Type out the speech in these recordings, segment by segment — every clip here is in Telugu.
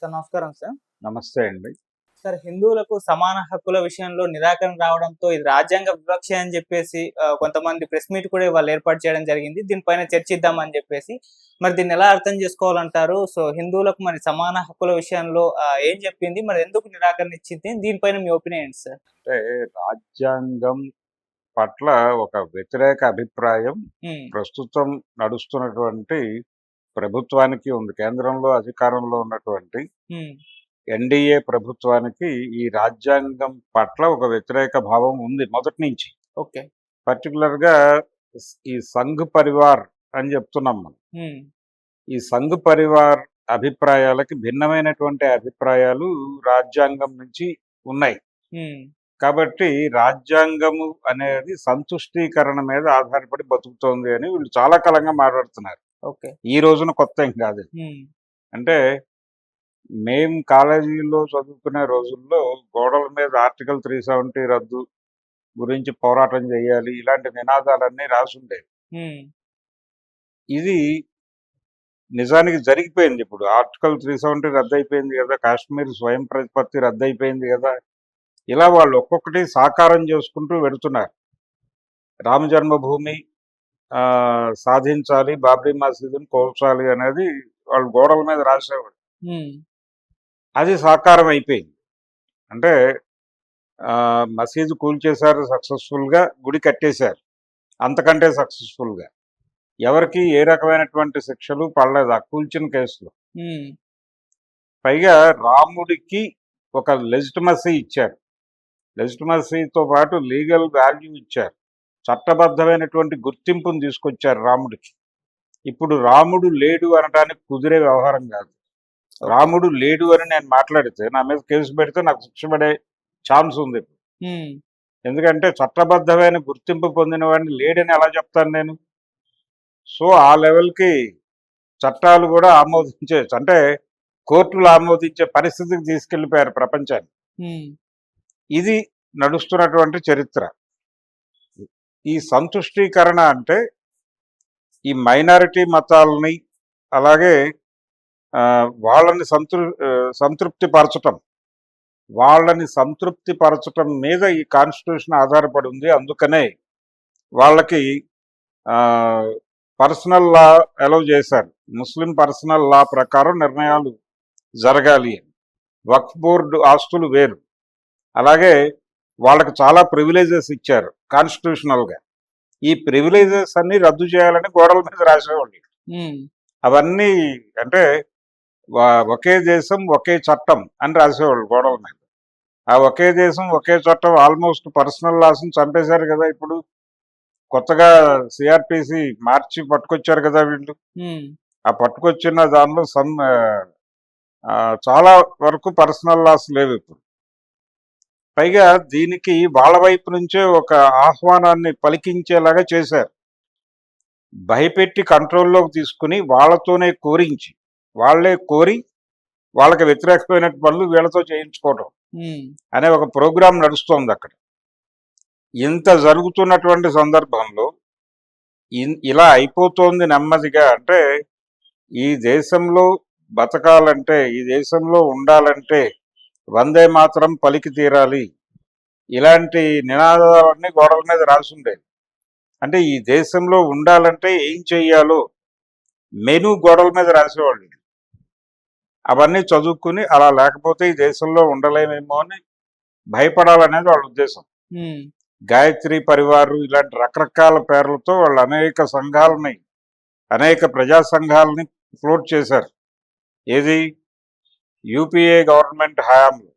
సార్ నమస్కారం సార్. నమస్తే అండి. సార్ హిందువులకు సమాన హక్కుల విషయంలో నిరాకరణ రావడంతో ఇది రాజ్యాంగ వివక్ష అని చెప్పేసి కొంతమంది ప్రెస్ మీట్ కూడా వాళ్ళు ఏర్పాటు చేయడం జరిగింది. దీనిపైన చర్చిద్దామని చెప్పేసి. మరి దీన్ని ఎలా అర్థం చేసుకోవాలంటారు? సో హిందువులకు మరి సమాన హక్కుల విషయంలో ఏం చెప్పింది? మరి ఎందుకు నిరాకరణ ఇచ్చింది? దీనిపైన మీ ఒపీనియన్ ఏంటి సార్? అంటే రాజ్యాంగం పట్ల ఒక వ్యతిరేక అభిప్రాయం ప్రస్తుతం నడుస్తున్నటువంటి ప్రభుత్వానికి ఉంది. కేంద్రంలో అధికారంలో ఉన్నటువంటి ఎన్డీఏ ప్రభుత్వానికి ఈ రాజ్యాంగం పట్ల ఒక వ్యతిరేక భావం ఉంది మొదటి నుంచి. ఓకే. పర్టికులర్గా ఈ సంఘ్ పరివార్ అని చెప్తున్నాం మనం. ఈ సంఘ్ పరివార్ అభిప్రాయాలకి భిన్నమైనటువంటి అభిప్రాయాలు రాజ్యాంగం నుంచి ఉన్నాయి. కాబట్టి రాజ్యాంగము అనేది సంతుష్టీకరణ మీద ఆధారపడి బతుకుతోంది అని వీళ్ళు చాలా కాలంగా మాట్లాడుతున్నారు. ఈ రోజున కొత్త ఏం కాదు అంటే మేం కాలేజీలో చదువుకునే రోజుల్లో గోడల మీద ఆర్టికల్ త్రీ సెవెంటీ రద్దు గురించి పోరాటం చేయాలి ఇలాంటి నినాదాలన్నీ రాసుండేవి. ఇది నిజానికి జరిగిపోయింది ఇప్పుడు. ఆర్టికల్ త్రీ సెవెంటీ రద్దు అయిపోయింది కదా కాశ్మీర్ స్వయం ప్రతిపత్తి రద్దు అయిపోయింది కదా ఇలా వాళ్ళు ఒక్కొక్కటి సాకారం చేసుకుంటూ వెళుతున్నారు. రామ జన్మభూమి సాధించాలి బాబ్రీ మసీదుని కోల్చాలి అనేది వాళ్ళు గోడల మీద రాసేవాడు. అది సాకారం అయిపోయింది. అంటే మసీదు కూల్చేశారు సక్సెస్ఫుల్గా గుడి కట్టేశారు. అంతకంటే సక్సెస్ఫుల్గా. ఎవరికి ఏ రకమైనటువంటి శిక్షలు పడలేదు ఆ కూల్చిన కేసులో. పైగా రాముడికి ఒక లెజిటమసీ ఇచ్చారు. లెజిటమసీతో పాటు లీగల్ వాల్యూ ఇచ్చారు. చట్టబద్ధమైనటువంటి గుర్తింపును తీసుకొచ్చారు రాముడికి ఇప్పుడు రాముడు లేడు అనడానికి కుదిరే వ్యవహారం కాదు. రాముడు లేడు అని నేను మాట్లాడితే నా మీద కేసు పెడితే నాకు శిక్ష పడే ఛాన్స్ ఉంది. ఎందుకంటే చట్టబద్ధమైన గుర్తింపు పొందిన వాడిని లేడని ఎలా చెప్తాను నేను? సో ఆ లెవెల్కి చట్టాలు కూడా ఆమోదించే అంటే కోర్టులు ఆమోదించే పరిస్థితికి తీసుకెళ్ళిపోయారు ప్రపంచాన్ని. ఇది నడుస్తున్నటువంటి చరిత్ర. ఈ సంతుష్టీకరణ అంటే ఈ మైనారిటీ మతాలని అలాగే వాళ్ళని సంతృ సంతృప్తి పరచటం వాళ్ళని సంతృప్తి పరచటం మీద ఈ కాన్స్టిట్యూషన్ ఆధారపడి ఉంది. అందుకనే వాళ్ళకి పర్సనల్ లా అలౌ చేశారు. ముస్లిం పర్సనల్ లా ప్రకారం నిర్ణయాలు జరగాలి వక్ఫ్ బోర్డు ఆస్తులు వేరు. అలాగే వాళ్ళకి చాలా ప్రివిలేజెస్ ఇచ్చారు కాన్స్టిట్యూషనల్గా. ఈ ప్రివిలేజెస్ అన్ని రద్దు చేయాలని గోడల మీద రాసేవాళ్ళు అవన్నీ అంటే ఒకే దేశం ఒకే చట్టం అని రాసేవాళ్ళు గోడల మీద. ఆ ఒకే దేశం ఒకే చట్టం ఆల్మోస్ట్ పర్సనల్ లాస్ని చంపేశారు కదా ఇప్పుడు. కొత్తగా సిఆర్పిసి మార్చి పట్టుకొచ్చారు కదా వీళ్ళు. ఆ పట్టుకొచ్చిన దానిలో సమ్ చాలా వరకు పర్సనల్ లాస్ లేవు ఇప్పుడు. పైగా దీనికి వాళ్ళ వైపు నుంచే ఒక ఆహ్వానాన్ని పలికించేలాగా చేశారు. భయపెట్టి కంట్రోల్లోకి తీసుకుని వాళ్ళతోనే కోరించి వాళ్ళే కోరి వాళ్ళకి వ్యతిరేకమైన పనులు వీళ్ళతో చేయించుకోవడం అనే ఒక ప్రోగ్రాం నడుస్తోంది అక్కడ. ఇంత జరుగుతున్నటువంటి సందర్భంలో ఇలా అయిపోతోంది నెమ్మదిగా అంటే ఈ దేశంలో బతకాలంటే ఈ దేశంలో ఉండాలంటే వందే మాత్రం పలికి తీరాలి. ఇలాంటి నినాదాలన్నీ గోడల మీద రాసుండేవి అంటే ఈ దేశంలో ఉండాలంటే ఏం చెయ్యాలో మెను గోడల మీద రాసేవాళ్ళు. అవన్నీ చదువుకుని అలా లేకపోతే ఈ దేశంలో ఉండలేమేమో అని భయపడాలనేది వాళ్ళ ఉద్దేశం. గాయత్రి పరివారు ఇలాంటి రకరకాల పేర్లతో వాళ్ళు అనేక సంఘాలని అనేక ప్రజా సంఘాలని ఫ్లోట్ చేశారు. ఏది? యూపీఏ గవర్నమెంట్ హయాంలో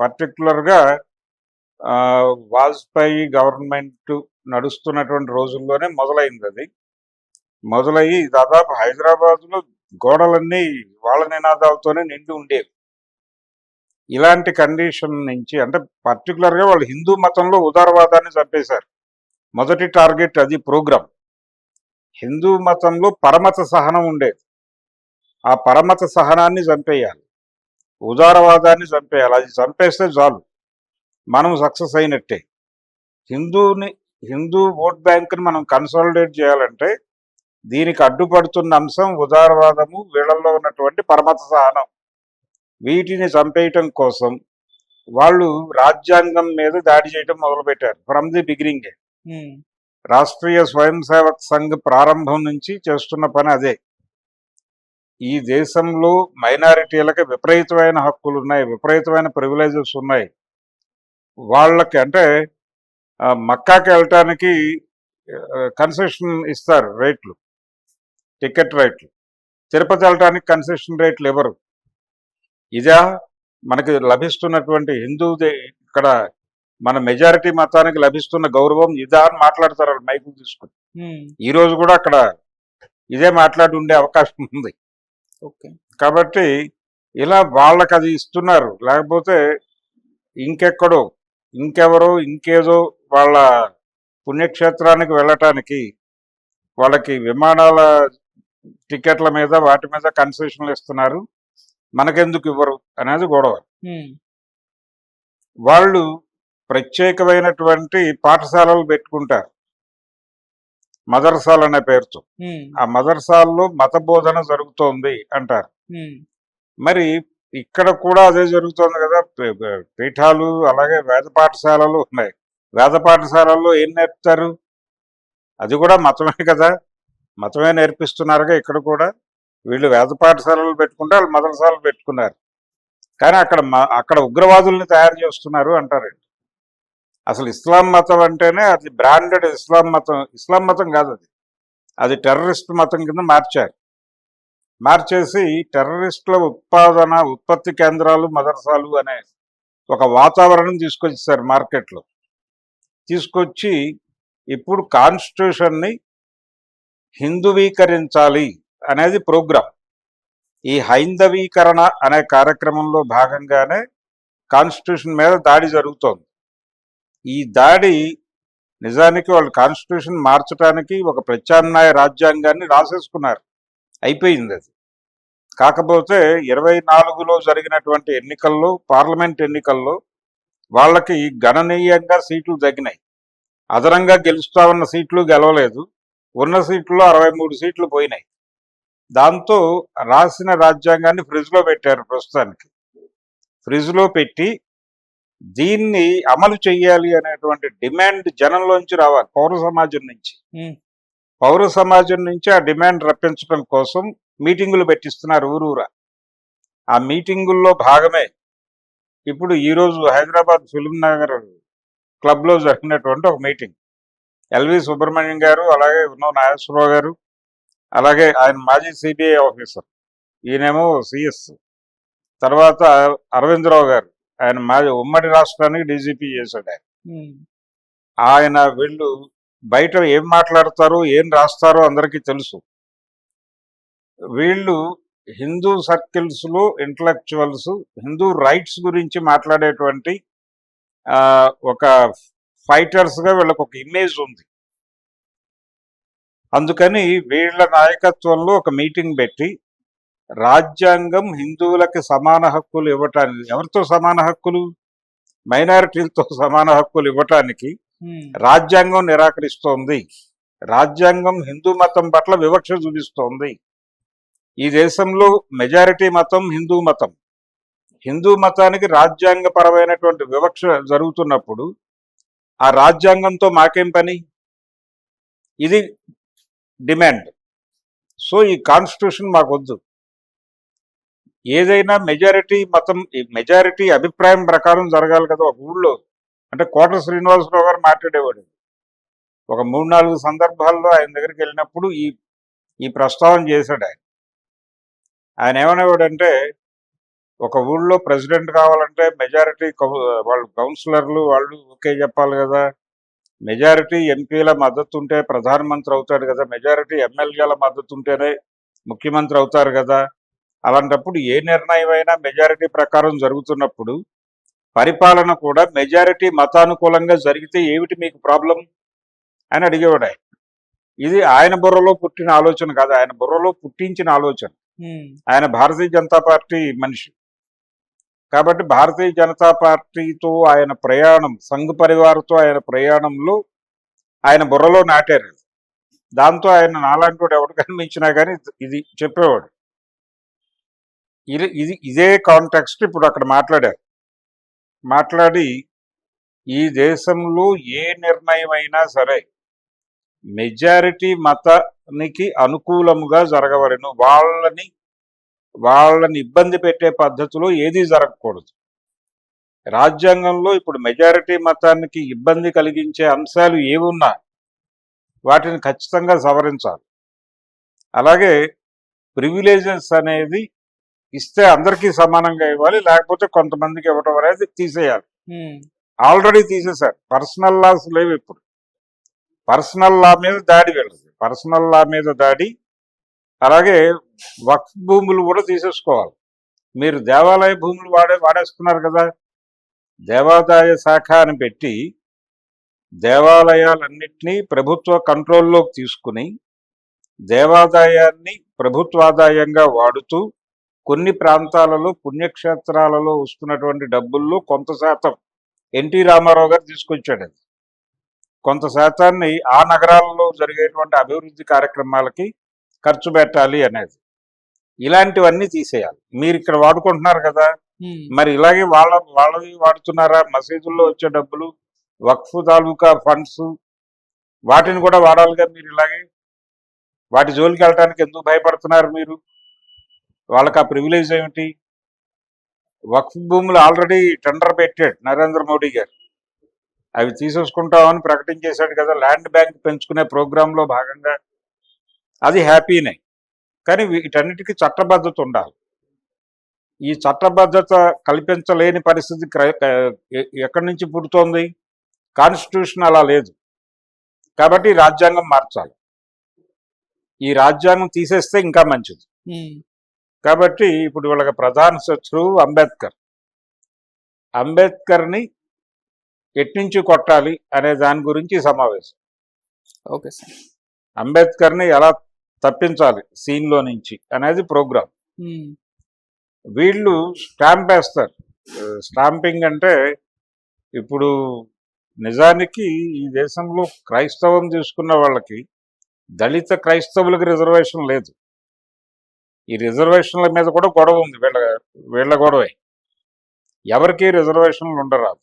పర్టికులర్గా వాజ్పేయి గవర్నమెంట్ నడుస్తున్నటువంటి రోజుల్లోనే మొదలైంది అది. మొదలయ్యి దాదాపు హైదరాబాద్లో గోడలన్నీ వాళ్ళ నినాదాలతోనే నిండి ఉండేవి. ఇలాంటి కండిషన్ నుంచి అంటే పర్టికులర్గా వాళ్ళు హిందూ మతంలో ఉదారవాదాన్ని చంపేశారు. మొదటి టార్గెట్ అది ప్రోగ్రాం. హిందూ మతంలో పరమత సహనం ఉండేది. ఆ పరమత సహనాన్ని చంపేయాలి. ఉదారవాదాన్ని చంపేయాలి. అది చంపేస్తే చాలు. మనం సక్సెస్ అయినట్టే. హిందూని హిందూ ఓట్ బ్యాంక్ని మనం కన్సాలిడేట్ చేయాలంటే దీనికి అడ్డుపడుతున్న అంశం ఉదారవాదము వీళ్ళల్లో ఉన్నటువంటి పరమత సహనం. వీటిని చంపేయటం కోసం వాళ్ళు రాజ్యాంగం మీద దాడి చేయటం మొదలుపెట్టారు. From the beginning. రాష్ట్రీయ స్వయం సేవక్ సంఘ్ ప్రారంభం నుంచి చేస్తున్న పని అదే. ఈ దేశంలో మైనారిటీలకు విపరీతమైన హక్కులు ఉన్నాయి విపరీతమైన ప్రివిలేజెస్ ఉన్నాయి. వాళ్ళకి అంటే మక్కాకి వెళ్ళటానికి కన్సెషన్ ఇస్తారు రేట్లు టికెట్ రేట్లు. తిరుపతి వెళ్ళటానికి కన్సెషన్ రేట్లు ఇవ్వరు ఇదా మనకి లభిస్తున్నటువంటి హిందూ ఇక్కడ మన మెజారిటీ మతానికి లభిస్తున్న గౌరవం ఇదా అని మాట్లాడతారు మైకులు తీసుకుని. ఉమ్, ఈ రోజు కూడా అక్కడ ఇదే మాట్లాడి ఉండే అవకాశం ఉంది. కాబట్టి ఇలా వాళ్ళకి అది ఇస్తున్నారు. లేకపోతే ఇంకెక్కడో ఇంకెవరో ఇంకేదో వాళ్ళ పుణ్యక్షేత్రానికి వెళ్ళటానికి వాళ్ళకి విమానాల టికెట్ల మీద వాటి మీద కన్సెషన్లు ఇస్తున్నారు. మనకెందుకు ఇవ్వరు అనేది గొడవ. వాళ్ళు ప్రత్యేకమైనటువంటి పాఠశాలలు పెట్టుకుంటారు. మదర్సాలు అనే పేరుతో. ఆ మదర్సాల్లో మత బోధన జరుగుతోంది అంటారు. మరి ఇక్కడ కూడా అదే జరుగుతోంది కదా పీఠాలు అలాగే వేద పాఠశాలలు ఉన్నాయి. వేద పాఠశాలల్లో ఏం నేర్పుతారు? అది కూడా మతమే కదా. మతమే నేర్పిస్తున్నారుగా ఇక్కడ కూడా. వీళ్ళు వేద పాఠశాలలు పెట్టుకుంటే వాళ్ళు మదరసాలు పెట్టుకున్నారు. కానీ అక్కడ అక్కడ ఉగ్రవాదుల్ని తయారు చేస్తున్నారు అంటారండి అసలు ఇస్లాం మతం అంటేనే అది బ్రాండెడ్ ఇస్లాం మతం ఇస్లాం మతం కాదు అది. అది టెర్రరిస్ట్ మతం కింద మార్చారు. మార్చేసి టెర్రరిస్టుల ఉత్పాదన ఉత్పత్తి కేంద్రాలు మదర్సాలు అనే ఒక వాతావరణం తీసుకొచ్చేసారు మార్కెట్లో. తీసుకొచ్చి ఇప్పుడు కాన్స్టిట్యూషన్ని హిందువీకరించాలి అనేది ప్రోగ్రాం. ఈ హైందవీకరణ అనే కార్యక్రమంలో భాగంగానే కాన్స్టిట్యూషన్ మీద దాడి జరుగుతోంది. ఈ దాడి నిజానికి వాళ్ళు కాన్స్టిట్యూషన్ మార్చడానికి ఒక ప్రత్యామ్నాయ రాజ్యాంగాన్ని రాసేసుకున్నారు. అయిపోయింది అది. కాకపోతే ఇరవై నాలుగులో జరిగినటువంటి ఎన్నికల్లో పార్లమెంట్ ఎన్నికల్లో వాళ్ళకి గణనీయంగా సీట్లు తగ్గినాయి. అదనంగా గెలుస్తా ఉన్న సీట్లు గెలవలేదు. ఉన్న సీట్లలో అరవై మూడు సీట్లు పోయినాయి. దాంతో రాసిన రాజ్యాంగాన్ని ఫ్రిడ్జ్లో పెట్టారు ప్రస్తుతానికి. ఫ్రిడ్జ్లో పెట్టి దీన్ని అమలు చేయాలి అనేటువంటి డిమాండ్ జనంలోంచి రావాలి పౌర సమాజం నుంచి. పౌర సమాజం నుంచి ఆ డిమాండ్ రప్పించడం కోసం మీటింగులు పెట్టిస్తున్నారు ఊరూరా. ఆ మీటింగుల్లో భాగమే. ఇప్పుడు ఈరోజు హైదరాబాద్ ఫిల్మ్ నగర్ క్లబ్లో జరిగినటువంటి ఒక మీటింగ్. ఎల్వి సుబ్రహ్మణ్యం గారు అలాగే ఉన్నో నాగేశ్వరరావు గారు అలాగే ఆయన మాజీ సిబిఐ ఆఫీసర్ ఈయనేమో సిఎస్. తర్వాత అరవిందరావు గారు. ఆయన మాజీ ఉమ్మడి రాష్ట్రానికి డీజీపీ చేశాడు ఆయన. ఆయన వీళ్ళు బయట ఏం మాట్లాడతారో ఏం రాస్తారో అందరికీ తెలుసు. వీళ్ళు హిందూ సర్కిల్స్లో ఇంటలెక్చువల్స్ హిందూ రైట్స్ గురించి మాట్లాడేటువంటి ఆ, ఒక ఫైటర్స్గా వీళ్ళకి ఒక ఇమేజ్ ఉంది. అందుకని వీళ్ళ నాయకత్వంలో ఒక మీటింగ్ పెట్టి రాజ్యాంగం హిందువులకి సమాన హక్కులు ఇవ్వటానికి ఎవరితో సమాన హక్కులు? మైనారిటీలతో సమాన హక్కులు ఇవ్వటానికి రాజ్యాంగం నిరాకరిస్తోంది. రాజ్యాంగం హిందూ మతం పట్ల వివక్ష చూపిస్తోంది. ఈ దేశంలో మెజారిటీ మతం హిందూ మతం. హిందూ మతానికి రాజ్యాంగపరమైనటువంటి వివక్ష జరుగుతున్నప్పుడు ఆ రాజ్యాంగంతో మాకేం పని? ఇది డిమాండ్. సో ఈ కాన్స్టిట్యూషన్ మాకొద్దు. ఏదైనా మెజారిటీ మతం మెజారిటీ అభిప్రాయం ప్రకారం జరగాలి కదా ఒక ఊళ్ళో. అంటే కోట శ్రీనివాసరావు గారు మాట్లాడేవాడు. ఒక మూడు నాలుగు సందర్భాల్లో ఆయన దగ్గరికి వెళ్ళినప్పుడు ఈ ఈ ప్రస్తావన చేశాడు ఆయన. ఆయన ఏమనేవాడంటే ఒక ఊళ్ళో ప్రెసిడెంట్ కావాలంటే మెజారిటీ వాళ్ళు కౌన్సిలర్లు వాళ్ళు ఓకే చెప్పాలి కదా. మెజారిటీ ఎంపీల మద్దతు ఉంటే ప్రధానమంత్రి అవుతాడు కదా. మెజారిటీ ఎమ్మెల్యేల మద్దతు ఉంటేనే ముఖ్యమంత్రి అవుతారు కదా. అలాంటప్పుడు ఏ నిర్ణయం అయినా మెజారిటీ ప్రకారం జరుగుతున్నప్పుడు పరిపాలన కూడా మెజారిటీ మతానుకూలంగా జరిగితే ఏమిటి మీకు ప్రాబ్లం అని అడిగేవాడు ఆయన. ఇది ఆయన బుర్రలో పుట్టిన ఆలోచన కాదు ఆయన బుర్రలో పుట్టించిన ఆలోచన. ఆయన భారతీయ జనతా పార్టీ మనిషి. కాబట్టి భారతీయ జనతా పార్టీతో ఆయన ప్రయాణం సంఘ పరివారతో ఆయన ప్రయాణంలో ఆయన బుర్రలో నాటారు. దాంతో ఆయన నాలాంటి వాడు ఎవడు కనిపించినా కానీ ఇది చెప్పేవాడు. ఇది ఇది ఇదే కాంటెక్స్ట్ ఇప్పుడు అక్కడ మాట్లాడారు. మాట్లాడి ఈ దేశంలో ఏ నిర్ణయం అయినా సరే మెజారిటీ మతానికి అనుకూలముగా జరగవలను. వాళ్ళని వాళ్ళని ఇబ్బంది పెట్టే పద్ధతిలో ఏది జరగకూడదు. రాజ్యాంగంలో ఇప్పుడు మెజారిటీ మతానికి ఇబ్బంది కలిగించే అంశాలు ఏవున్నా వాటిని ఖచ్చితంగా సవరించాలి. అలాగే ప్రివిలేజెస్ అనేది ఇస్తే అందరికీ సమానంగా ఇవ్వాలి లేకపోతే కొంతమందికి ఇవ్వడం అనేది తీసేయాలి. ఆల్రెడీ తీసేశారు. పర్సనల్ లాస్ లేవు ఇప్పుడు. పర్సనల్ లా మీద దాడి వెళ్ళదు పర్సనల్ లా మీద దాడి. అలాగే వక్ఫ్ భూములు కూడా తీసేసుకోవాలి. మీరు దేవాలయ భూములు వాడే వాడేస్తున్నారు కదా. దేవాదాయ శాఖ అని పెట్టి దేవాలయాలన్నింటినీ ప్రభుత్వ కంట్రోల్లోకి తీసుకుని దేవాదాయాన్ని ప్రభుత్వాదాయంగా వాడుతూ కొన్ని ప్రాంతాలలో పుణ్యక్షేత్రాలలో వస్తున్నటువంటి డబ్బుల్లో కొంత శాతం ఎన్టీ రామారావు గారు తీసుకొచ్చాడు అది. కొంత శాతాన్ని ఆ నగరాలలో జరిగేటువంటి అభివృద్ధి కార్యక్రమాలకి ఖర్చు పెట్టాలి అనేది. ఇలాంటివన్నీ తీసేయాలి. మీరు ఇక్కడ వాడుకుంటున్నారు కదా. మరి ఇలాగే వాళ్ళ వాళ్ళవి వాడుతున్నారా? మసీదుల్లో వచ్చే డబ్బులు వక్ఫ్ తాలూకా ఫండ్స్ వాటిని కూడా వాడాలిగా మీరు ఇలాగే? వాటి జోలికి వెళ్ళటానికి ఎందుకు భయపడుతున్నారు మీరు? వాళ్ళకి ఆ ప్రివిలేజ్ ఏమిటి? వక్ఫ్ భూములు ఆల్రెడీ టెండర్ పెట్టాడు నరేంద్ర మోడీ గారు. అవి తీసేసుకుంటామని ప్రకటించేశాడు కదా ల్యాండ్ బ్యాంక్ పెంచుకునే ప్రోగ్రాంలో భాగంగా. అది హ్యాపీనే కానీ వీటన్నిటికీ చట్టబద్ధత ఉండాలి. ఈ చట్టబద్ధత కల్పించలేని పరిస్థితి ఎక్కడి నుంచి పుడుతోంది? కాన్స్టిట్యూషన్ అలా లేదు. కాబట్టి రాజ్యాంగం మార్చాలి. ఈ రాజ్యాంగం తీసేస్తే ఇంకా మంచిది. కాబట్టి ఇప్పుడు వీళ్ళకి ప్రధాన శత్రువు అంబేద్కర్. అంబేద్కర్ని ఎట్నుంచి కొట్టాలి అనే దాని గురించి సమావేశం. Okay sir. అంబేద్కర్ని ఎలా తప్పించాలి సీన్లో నుంచి అనేది ప్రోగ్రాం. ఉమ్, వీళ్ళు స్టాంప్ వేస్తారు. స్టాంపింగ్ అంటే ఇప్పుడు నిజానికి ఈ దేశంలో క్రైస్తవం తీసుకున్న వాళ్ళకి దళిత క్రైస్తవులకు రిజర్వేషన్ లేదు. ఈ రిజర్వేషన్ల మీద కూడా గొడవ ఉంది. వీళ్ళ వీళ్ళ గొడవే. ఎవరికి రిజర్వేషన్లు ఉండరాదు.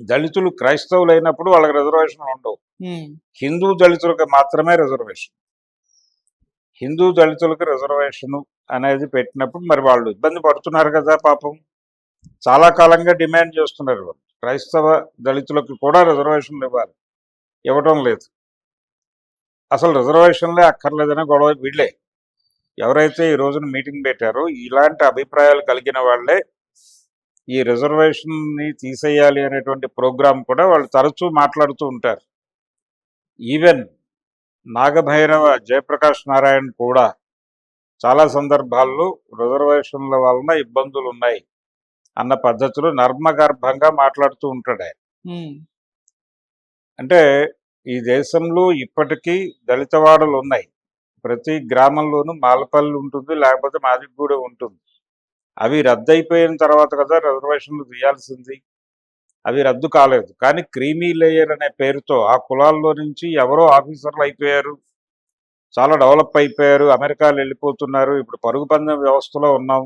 దళితులు క్రైస్తవులు అయినప్పుడు వాళ్ళకి రిజర్వేషన్లు ఉండవు. హిందూ దళితులకు మాత్రమే రిజర్వేషన్. హిందూ దళితులకు రిజర్వేషన్ అనేది పెట్టినప్పుడు మరి వాళ్ళు ఇబ్బంది పడుతున్నారు కదా పాపం. చాలా కాలంగా డిమాండ్ చేస్తున్నారు వాళ్ళు. క్రైస్తవ దళితులకు కూడా రిజర్వేషన్లు ఇవ్వాలి. ఇవ్వటం లేదు. అసలు రిజర్వేషన్లే అక్కర్లేదని గొడవ వీళ్ళే. ఎవరైతే ఈ రోజున మీటింగ్ పెట్టారో ఇలాంటి అభిప్రాయాలు కలిగిన వాళ్ళే ఈ రిజర్వేషన్ని తీసేయాలి అనేటువంటి ప్రోగ్రాం కూడా వాళ్ళు తరచూ మాట్లాడుతూ ఉంటారు. ఈవెన్ నాగభైరవ జయప్రకాష్ నారాయణ కూడా చాలా సందర్భాల్లో రిజర్వేషన్ల వలన ఇబ్బందులు ఉన్నాయి అన్న పద్ధతిలో నర్మగర్భంగా మాట్లాడుతూ ఉంటాడు ఆయన. అంటే ఈ దేశంలో ఇప్పటికీ దళితవాడలు ఉన్నాయి. ప్రతి గ్రామంలోనూ మాలపల్లి ఉంటుంది లేకపోతే మాదిగూడ ఉంటుంది. అవి రద్దు అయిపోయిన తర్వాత కదా రిజర్వేషన్లు తీయాల్సింది. అవి రద్దు కాలేదు. కానీ క్రీమీ లేయర్ అనే పేరుతో ఆ కులాల్లో నుంచి ఎవరో ఆఫీసర్లు అయిపోయారు. చాలా డెవలప్ అయిపోయారు. అమెరికాలు వెళ్ళిపోతున్నారు. ఇప్పుడు పరుగు పందెం వ్యవస్థలో ఉన్నాం.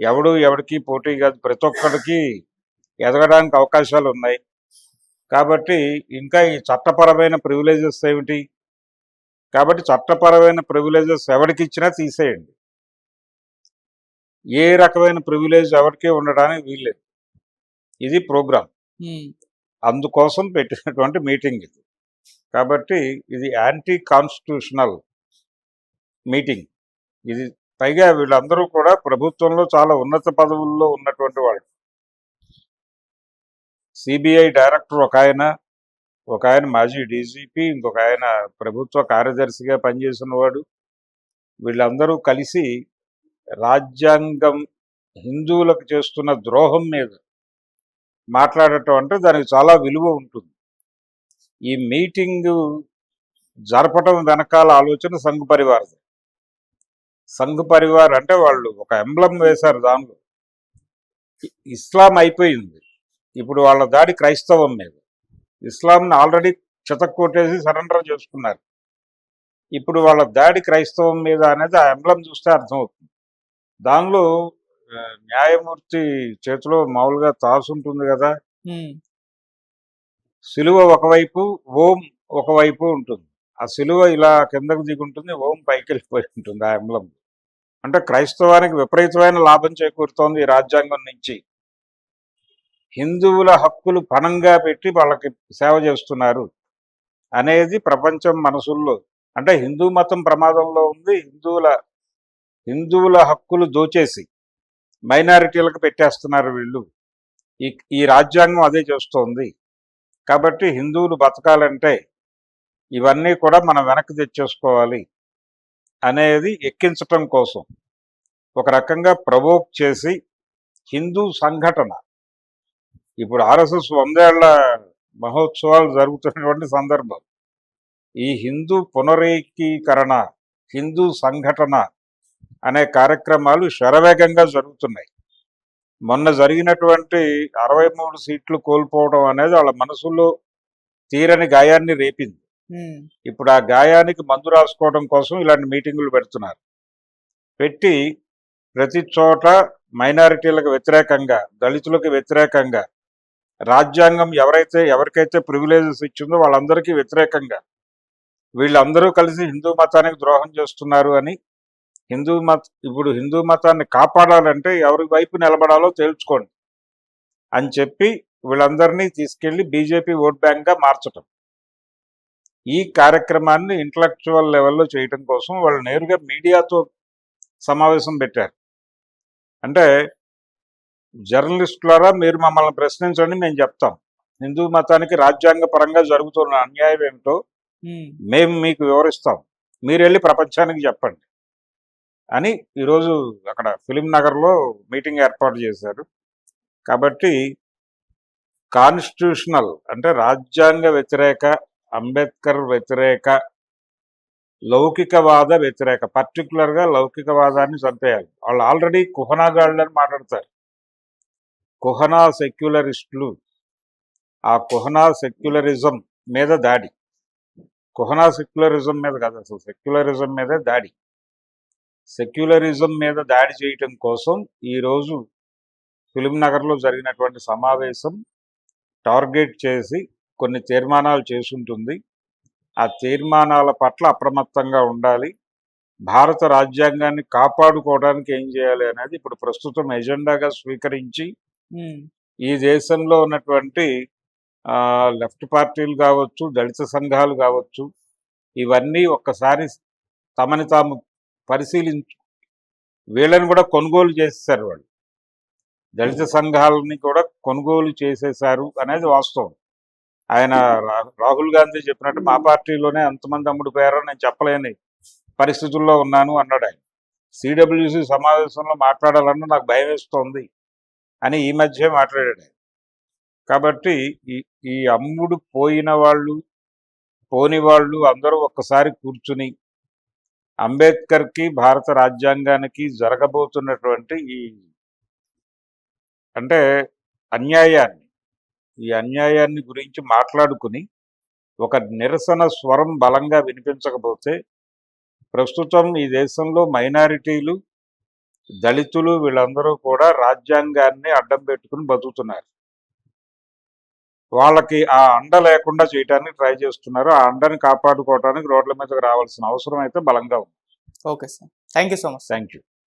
ఎవడు ఎవడికి పోటీ కాదు. ప్రతి ఒక్కడికి ఎదగడానికి అవకాశాలు ఉన్నాయి కాబట్టి ఇంకా ఈ చట్టపరమైన ప్రివిలేజెస్ ఏమిటి? కాబట్టి చట్టపరమైన ప్రివిలేజెస్ ఎవరికి ఇచ్చినా తీసేయండి. ఏ రకమైన ప్రివిలేజ్ ఎవరికి ఉండడానికి వీల్లేదు. ఇది ప్రోగ్రామ్. అందుకోసం పెట్టినటువంటి మీటింగ్ ఇది. కాబట్టి ఇది యాంటీ కాన్స్టిట్యూషనల్ మీటింగ్. ఇది పైగా వీళ్ళందరూ కూడా ప్రభుత్వంలో చాలా ఉన్నత పదవుల్లో ఉన్నటువంటి వాళ్ళు. సిబిఐ డైరెక్టర్ ఒక ఆయన ఒక ఆయన మాజీ డీజీపీ ఇంకొక ఆయన ప్రభుత్వ కార్యదర్శిగా పనిచేసిన వీళ్ళందరూ కలిసి రాజ్యాంగం హిందువులకు చేస్తున్న ద్రోహం మీద మాట్లాడటం అంటే దానికి చాలా విలువ ఉంటుంది. ఈ మీటింగ్ జరపటం వెనకాల ఆలోచన సంఘ పరివారది సంఘ పరివార్ అంటే వాళ్ళు ఒక ఎంబ్లం వేశారు దానిలో. ఇస్లాం అయిపోయింది. ఇప్పుడు వాళ్ళ దాడి క్రైస్తవం మీద. ఇస్లాంని ఆల్రెడీ చితక్కొట్టేసి సరెండర్ చేసుకున్నారు. ఇప్పుడు వాళ్ళ దాడి క్రైస్తవం మీద అనేది ఆ ఎంబ్లం చూస్తే అర్థమవుతుంది. దానిలో న్యాయమూర్తి చేతిలో మామూలుగా తాసు ఉంటుంది కదా? సిలువ ఒకవైపు ఓం ఒకవైపు ఉంటుంది. ఆ సిలువ ఇలా కిందకు దిగుంటుంది ఓం పైకి వెళ్ళిపోయి ఉంటుంది ఆ ఎంబ్లం అంటే క్రైస్తవానికి విపరీతమైన లాభం చేకూరుతోంది ఈ రాజ్యాంగం నుంచి. హిందువుల హక్కులు పణంగా పెట్టి వాళ్ళకి సేవ చేస్తున్నారు అనేది ప్రపంచం మనసుల్లో అంటే హిందూ మతం ప్రమాదంలో ఉంది హిందువుల హిందువుల హక్కులు దోచేసి మైనారిటీలకు పెట్టేస్తున్నారు వీళ్ళు. ఈ ఈ రాజ్యాంగం అదే చేస్తోంది. కాబట్టి హిందువులు బతకాలంటే ఇవన్నీ కూడా మనం వెనక్కి తెచ్చేసుకోవాలి అనేది ఎక్కించటం కోసం ఒక రకంగా ప్రవోక్ చేసి హిందూ సంఘటన ఇప్పుడు ఆర్ఎస్ఎస్ వందేళ్ళ మహోత్సవాలు జరుగుతున్నటువంటి సందర్భం. ఈ హిందూ పునరేకీకరణ హిందూ సంఘటన అనే కార్యక్రమాలు శరవేగంగా జరుగుతున్నాయి. మొన్న జరిగినటువంటి అరవై మూడు సీట్లు కోల్పోవడం అనేది వాళ్ళ మనసులో తీరని గాయాన్ని రేపింది. ఇప్పుడు ఆ గాయానికి మందు రాసుకోవడం కోసం ఇలాంటి మీటింగులు పెడుతున్నారు. పెట్టి ప్రతి చోట మైనారిటీలకు వ్యతిరేకంగా దళితులకు వ్యతిరేకంగా రాజ్యాంగం ఎవరైతే ఎవరికైతే ప్రివిలేజెస్ ఇచ్చిందో వాళ్ళందరికీ వ్యతిరేకంగా వీళ్ళందరూ కలిసి హిందూ మతానికి ద్రోహం చేస్తున్నారు అని హిందూ మత ఇప్పుడు హిందూ మతాన్ని కాపాడాలంటే ఎవరి వైపు నిలబడాలో తేల్చుకోండి అని చెప్పి వీళ్ళందరినీ తీసుకెళ్ళి బీజేపీ ఓట్ బ్యాంక్గా మార్చటం. ఈ కార్యక్రమాన్ని ఇంటలెక్చువల్ లెవెల్లో చేయటం కోసం వాళ్ళు నేరుగా మీడియాతో సమావేశం పెట్టారు. అంటే జర్నలిస్టులారా మీరు మమ్మల్ని ప్రశ్నించండి మేము చెప్తాం. హిందూ మతానికి రాజ్యాంగ పరంగా జరుగుతున్న అన్యాయం ఏమిటో మేము మీకు వివరిస్తాం. మీరు వెళ్ళి ప్రపంచానికి చెప్పండి అని ఈరోజు అక్కడ ఫిలిం నగర్లో మీటింగ్ ఏర్పాటు చేశారు. కాబట్టి కాన్స్టిట్యూషనల్ అంటే రాజ్యాంగ వ్యతిరేక అంబేద్కర్ వ్యతిరేక లౌకికవాద వ్యతిరేక పర్టికులర్గా లౌకికవాదాన్ని చంపేయాలి. వాళ్ళు ఆల్రెడీ కుహనాగాళ్ళని మాట్లాడతారు. కుహనా సెక్యులరిస్టులు ఆ కుహనా సెక్యులరిజం మీద దాడి. కుహనా సెక్యులరిజం మీద కాదు అసలు సెక్యులరిజం మీద దాడి. సెక్యులరిజం మీద దాడి చేయటం కోసం ఈరోజు ఫిలిం నగర్లో జరిగినటువంటి సమావేశం టార్గెట్ చేసి కొన్ని తీర్మానాలు చేసుంటుంది. ఆ తీర్మానాల పట్ల అప్రమత్తంగా ఉండాలి. భారత రాజ్యాంగాన్ని కాపాడుకోవడానికి ఏం చేయాలి అనేది ఇప్పుడు ప్రస్తుతం ఎజెండాగా స్వీకరించి ఈ దేశంలో ఉన్నటువంటి ఆ, లెఫ్ట్ పార్టీలు కావచ్చు దళిత సంఘాలు కావచ్చు ఇవన్నీ ఒక్కసారి తమని తాము పరిశీలించు వీళ్ళని కూడా కొనుగోలు చేసేసారు వాళ్ళు. దళిత సంఘాలని కూడా కొనుగోలు చేసేశారు అనేది వాస్తవం. ఆయన రాహుల్ గాంధీ చెప్పినట్టు మా పార్టీలోనే అంతమంది అమ్ముడిపోయారో నేను చెప్పలేని పరిస్థితుల్లో ఉన్నాను అన్నాడు ఆయన. సిడబ్ల్యూసి సమావేశంలో మాట్లాడాలన్నా నాకు భయం వేస్తోంది అని ఈ మధ్య మాట్లాడాడు. కాబట్టి ఈ ఈ అమ్ముడు పోయిన వాళ్ళు పోని వాళ్ళు అందరూ ఒక్కసారి కూర్చుని అంబేద్కర్కి భారత రాజ్యాంగానికి జరగబోతున్నటువంటి ఈ అంటే అన్యాయాన్ని ఈ అన్యాయాన్ని గురించి మాట్లాడుకుని ఒక నిరసన స్వరం బలంగా వినిపించకపోతే ప్రస్తుతం ఈ దేశంలో మైనారిటీలు దళితులు వీళ్ళందరూ కూడా రాజ్యాంగాన్ని అడ్డం పెట్టుకుని బతుకుతున్నారు. వాళ్ళకి ఆ అండ లేకుండా చేయడానికి ట్రై చేస్తున్నారు. ఆ అండని కాపాడుకోవడానికి రోడ్ల మీదకి రావాల్సిన అవసరం అయితే బలంగా ఉంది. Okay sir. Thank you so much thank you